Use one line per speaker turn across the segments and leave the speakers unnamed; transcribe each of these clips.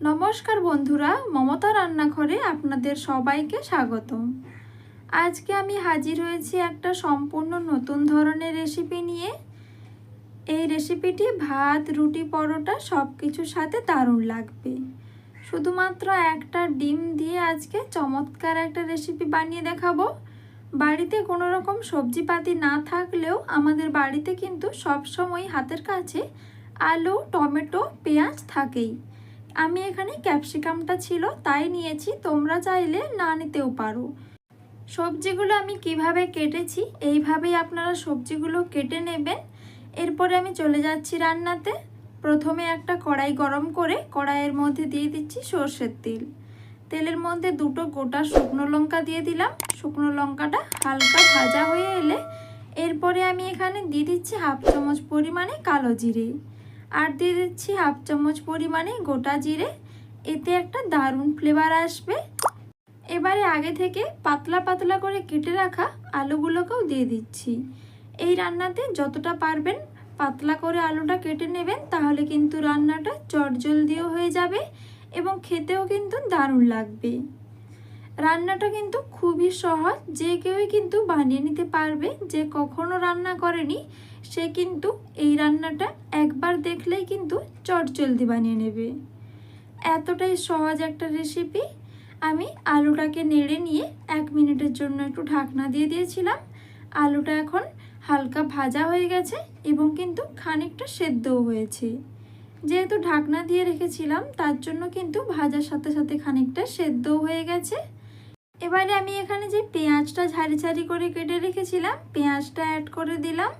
নমস্কার বন্ধুরা, মমতা রান্নাঘরে আপনাদের সবাইকে স্বাগতম। আজকে আমি হাজির হয়েছি একটা সম্পূর্ণ নতুন ধরনের রেসিপি নিয়ে। এই রেসিপিটি ভাত, রুটি, পরোটা সব কিছুর সাথে দারুণ লাগবে। শুধুমাত্র একটা ডিম দিয়ে আজকে চমৎকার একটা রেসিপি বানিয়ে দেখাবো। বাড়িতে কোনো রকম সবজিপাতি না থাকলেও আমাদের বাড়িতে কিন্তু সবসময় হাতের কাছে আলু, টমেটো, পেঁয়াজ থাকেই। আমি এখানে ক্যাপসিকামটা ছিল, তাই নিয়েছি। তোমরা চাইলে না নিতেও পারো। সবজিগুলো আমি কীভাবে কেটেছি, এইভাবেই আপনারা সবজিগুলো কেটে নেবেন। এরপরে আমি চলে যাচ্ছি রান্নাতে। প্রথমে একটা কড়াই গরম করে, কড়াইয়ের মধ্যে দিয়ে দিচ্ছি সর্ষের তেল। তেলের মধ্যে দুটো গোটা শুকনো লঙ্কা দিয়ে দিলাম। শুকনো লঙ্কাটা হালকা ভাজা হয়ে এলে, এরপরে আমি এখানে দিয়ে দিচ্ছি হাফ চামচ পরিমাণে কালো জিরে। আর দিয়ে দিচ্ছি হাফ চামচ পরিমাণে গোটা জিরে। এতে একটা দারুণ ফ্লেভার আসবে। এবারে আগে থেকে পাতলা পাতলা করে কেটে রাখা আলুগুলোকেও দিয়ে দিচ্ছি। এই রান্নাতে যতটা পারবেন পাতলা করে আলুটা কেটে নেবেন, তাহলে কিন্তু রান্নাটা চটজলদিও হয়ে যাবে এবং খেতেও কিন্তু দারুণ লাগবে। রান্নাটা কিন্তু খুবই সহজ। যে কেউই কিন্তু বানিয়ে নিতে পারবে, যে কখনো রান্না করেনি, সে কিন্তু এই রান্নাটা একবার দেখলেই কিন্তু চটজলদি বানিয়ে নেবে। এতটাই সহজ একটা রেসিপি আমি আলুটাকে নেড়ে নিয়ে এক মিনিটের জন্য একটু ঢাকনা দিয়ে দিয়েছিলাম। আলুটা এখন হালকা ভাজা হয়ে গেছে এবং কিন্তু খানিকটা সেদ্ধও হয়েছে। যেহেতু ঢাকনা দিয়ে রেখেছিলাম, তার জন্য কিন্তু ভাজার সাথে সাথে খানিকটা সেদ্ধও হয়ে গেছে। এবারে আমি এখানে যে পেঁয়াজটা ঝাড়ি ঝাড়ি করে কেটে রেখেছিলাম, পেঁয়াজটা অ্যাড করে দিলাম।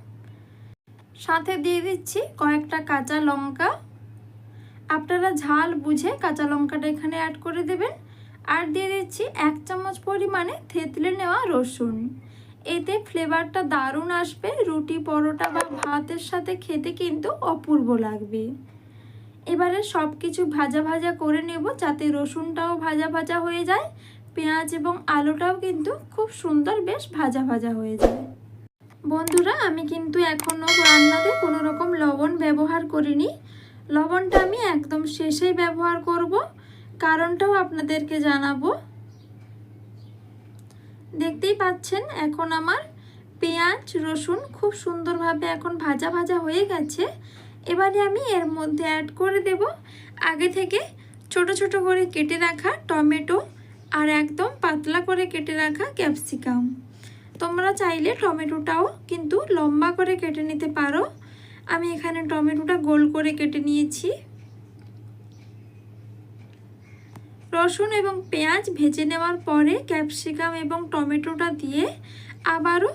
সাথে দিয়ে দিচ্ছি কয়েকটা কাঁচা লঙ্কা। আপনারা ঝাল বুঝে কাঁচা লঙ্কাটা এখানে অ্যাড করে দেবেন। আর দিয়ে দিচ্ছি এক চামচ পরিমাণে থেতলে নেওয়া রসুন। এতে ফ্লেভারটা দারুণ আসবে, রুটি, পরোটা বা ভাতের সাথে খেতে কিন্তু অপূর্ব লাগবে। এবারে সব কিছু ভাজা ভাজা করে নেব যাতে রসুনটাও ভাজা ভাজা হয়ে যায়। পেঁয়াজ এবং আলুটাও কিন্তু খুব সুন্দর বেশ ভাজা ভাজা হয়ে যায়। বন্ধুরা, আমি কিন্তু এখনও রান্নাতে কোনো রকম লবণ ব্যবহার করিনি। লবণটা আমি একদম শেষেই ব্যবহার করব। কারণটাও আপনাদেরকে জানাব। দেখতেই পাচ্ছেন, এখন আমার পেঁয়াজ, রসুন খুব সুন্দরভাবে এখন ভাজা ভাজা হয়ে গেছে। এবারে আমি এর মধ্যে অ্যাড করে দেব। আগে থেকে ছোট ছোট করে কেটে রাখা টমেটো আর একদম পাতলা করে কেটে রাখা ক্যাপসিকাম। তোমরা চাইলে টমেটোটাও কিন্তু লম্বা করে কেটে নিতে পারো। আমি এখানে টমেটোটা গোল করে কেটে নিয়েছি। রসুন এবং পেঁয়াজ ভেজে নেওয়ার পরে ক্যাপসিকাম এবং টমেটোটা দিয়ে আবারও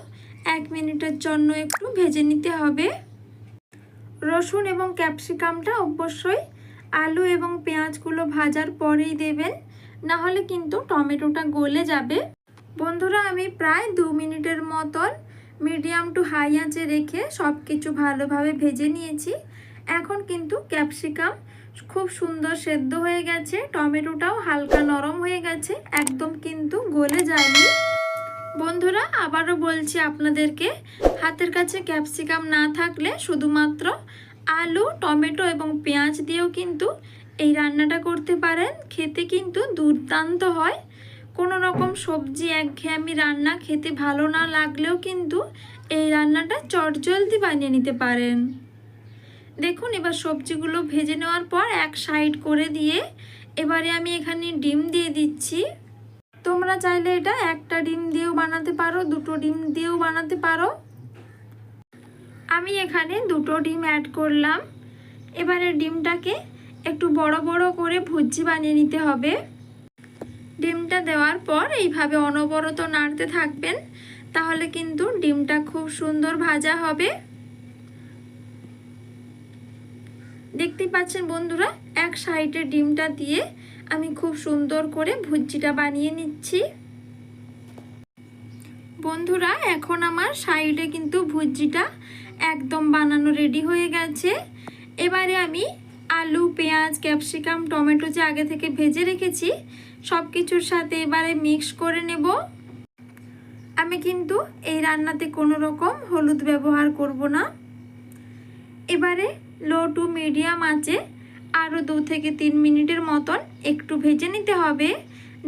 এক মিনিটের জন্য একটু ভেজে নিতে হবে। রসুন এবং ক্যাপসিকামটা অবশ্যই আলু এবং পেঁয়াজগুলো ভাজার পরেই দেবেন। না হলে কিন্তু টমেটোটা গলে যাবে। বন্ধুরা, আমি প্রায় দু মিনিটের মতন মিডিয়াম টু হাই আঁচে রেখে সব কিছু ভালোভাবে ভেজে নিয়েছি। এখন কিন্তু ক্যাপসিকাম খুব সুন্দর সেদ্ধ হয়ে গেছে। টমেটোটাও হালকা নরম হয়ে গেছে, একদম কিন্তু গলে যায়নি। বন্ধুরা, আবারও বলছি আপনাদেরকে, হাতের কাছে ক্যাপসিকাম না থাকলে শুধুমাত্র আলু, টমেটো এবং পেঁয়াজ দিয়েও কিন্তু এই রান্নাটা করতে পারেন, খেতে কিন্তু দুর্দান্ত হয়। কোনো রকম সবজি একঘেয়েমি রান্না খেতে ভালো না লাগলেও কিন্তু এই রান্নাটা চটজলদি বানিয়ে নিতে পারেন। দেখুন, এবার সবজিগুলো ভেজে নেওয়ার পর এক সাইড করে দিয়ে এবারে আমি এখানে ডিম দিয়ে দিচ্ছি। তোমরা চাইলে এটা একটা ডিম দিয়েও বানাতে পারো, দুটো ডিম দিয়েও বানাতে পারো। আমি এখানে দুটো ডিম অ্যাড করলাম। এবারে ডিমটাকে একটু বড় বড় করে ভুজি বানিয়ে নিতে হবে। ডিমটা দেওয়ার পর এইভাবে অনবরত নাড়তে থাকবেন, তাহলে কিন্তু ডিমটা খুব সুন্দর ভাজা হবে। দেখতেই পাচ্ছেন বন্ধুরা, এক সাইডে ডিমটা দিয়ে আমি খুব সুন্দর করে ভুজিটা বানিয়ে নিচ্ছি। বন্ধুরা, এখন আমার সাইডে কিন্তু ভুজিটা একদম বানানো রেডি হয়ে গেছে। এবারে আমি আলু, পেঁয়াজ, ক্যাপসিকাম, টমেটো যে আগে থেকে ভেজে রেখেছি সব কিছুর সাথে এবারে মিক্স করে নেব। আমি কিন্তু এই রান্নাতে কোনো রকম হলুদ ব্যবহার করব না। এবারে লো টু মিডিয়াম আঁচে আরও দু থেকে তিন মিনিটের মতন একটু ভেজে নিতে হবে,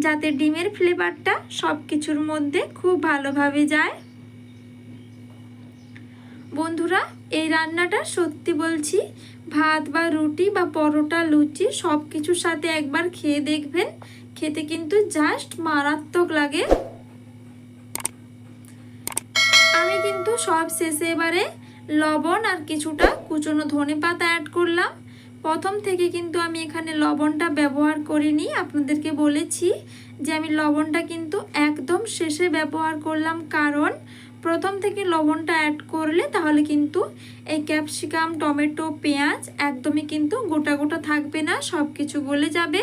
যাতে ডিমের ফ্লেভারটা সব কিছুর মধ্যে খুব ভালোভাবে যায়। বন্ধুরা, এই রান্নাটা সত্যি বলছি, ভাত বা রুটি বা পরোটা, লুচি সব কিছুর সাথে একবার খেয়ে দেখবেন। খেতে কিন্তু জাস্ট মারাত্মক লাগে। আমি কিন্তু সব শেষে এবারে লবণ আর কিছুটা কুচনো ধনে পাতা অ্যাড করলাম। প্রথম থেকে কিন্তু আমি এখানে লবণটা ব্যবহার করিনি, আপনাদেরকে বলেছি যে আমি লবণটা কিন্তু একদম শেষে ব্যবহার করলাম কারণ প্রথম থেকে লবণটা অ্যাড করলে তাহলে কিন্তু এই ক্যাপসিকাম টমেটো, পেঁয়াজ একদমই কিন্তু গোটা গোটা থাকবে না সব কিছু গলে যাবে।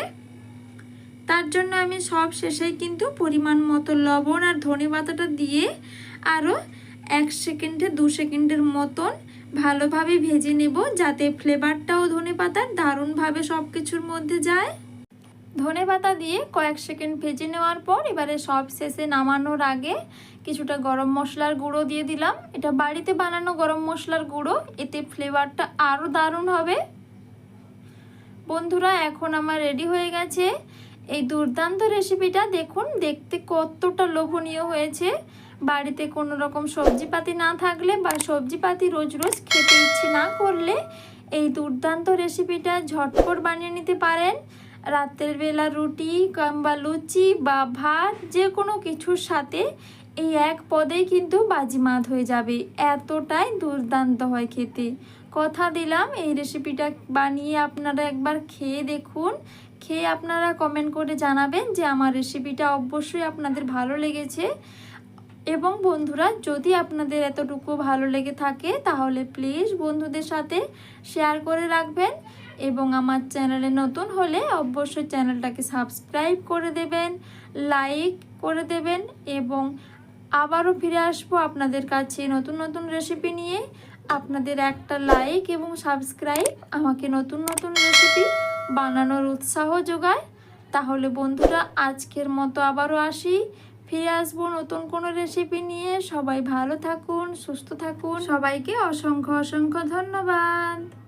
তার জন্য আমি সব শেষেই কিন্তু পরিমাণ মতো লবণ আর ধনে পাতাটা দিয়ে আরও এক সেকেন্ডে দু সেকেন্ডের মতন ভালোভাবে ভেজে নেব যাতে ফ্লেভারটাও ধনে পাতার দারুণভাবে সব কিছুর মধ্যে যায়। ধনে পাতা দিয়ে কয়েক সেকেন্ড ভেজে নেওয়ার পর এবারে সব শেষে নামানোর আগে কিছুটা গরম মশলার গুঁড়ো দিয়ে দিলাম। এটা বাড়িতে বানানো গরম মশলার গুঁড়ো, এতে ফ্লেভারটা আরও দারুণ হবে। বন্ধুরা, এখন আমার রেডি হয়ে গেছে। এই দুর্দান্ত রেসিপিটা দেখুন, দেখতে কতটা লোভনীয় হয়েছে। বাড়িতে কোনো রকম সবজিপাতি না থাকলে বা সবজিপাতি রোজ রোজ খেতে ইচ্ছে না করলে এই দুর্দান্ত রেসিপিটা ঝটপট বানিয়ে নিতে পারেন। রাতের বেলা রুটি কিংবা লুচি বা ভাত যে কোনো কিছুর সাথে এই এক পদেই কিন্তু বাজিমাত হয়ে যাবে। এতটাই দুর্দান্ত হয় খেতে। কথা দিলাম, এই রেসিপিটা বানিয়ে আপনারা একবার খেয়ে দেখুন। খেয়ে আপনারা কমেন্ট করে জানাবেন যে আমার রেসিপিটা অবশ্যই আপনাদের ভালো লেগেছে। এবং বন্ধুরা, যদি আপনাদের এতটুকু ভালো লেগে থাকে, তাহলে প্লিজ বন্ধুদের সাথে শেয়ার করে রাখবেন। এবং আমার চ্যানেলে নতুন হলে অবশ্যই চ্যানেলটাকে সাবস্ক্রাইব করে দেবেন লাইক করে দেবেন এবং আবারও ফিরে আসব আপনাদের কাছে নতুন নতুন রেসিপি নিয়ে। আপনাদের একটা লাইক এবং সাবস্ক্রাইব আমাকে নতুন নতুন রেসিপি বানানোর উৎসাহ যোগায়। তাহলে বন্ধুরা, আজকের মতো আবারও আসি। ফিরে আসব নতুন কোনো রেসিপি নিয়ে। সবাই ভালো থাকুন, সুস্থ থাকুন। সবাইকে অসংখ্য অসংখ্য ধন্যবাদ।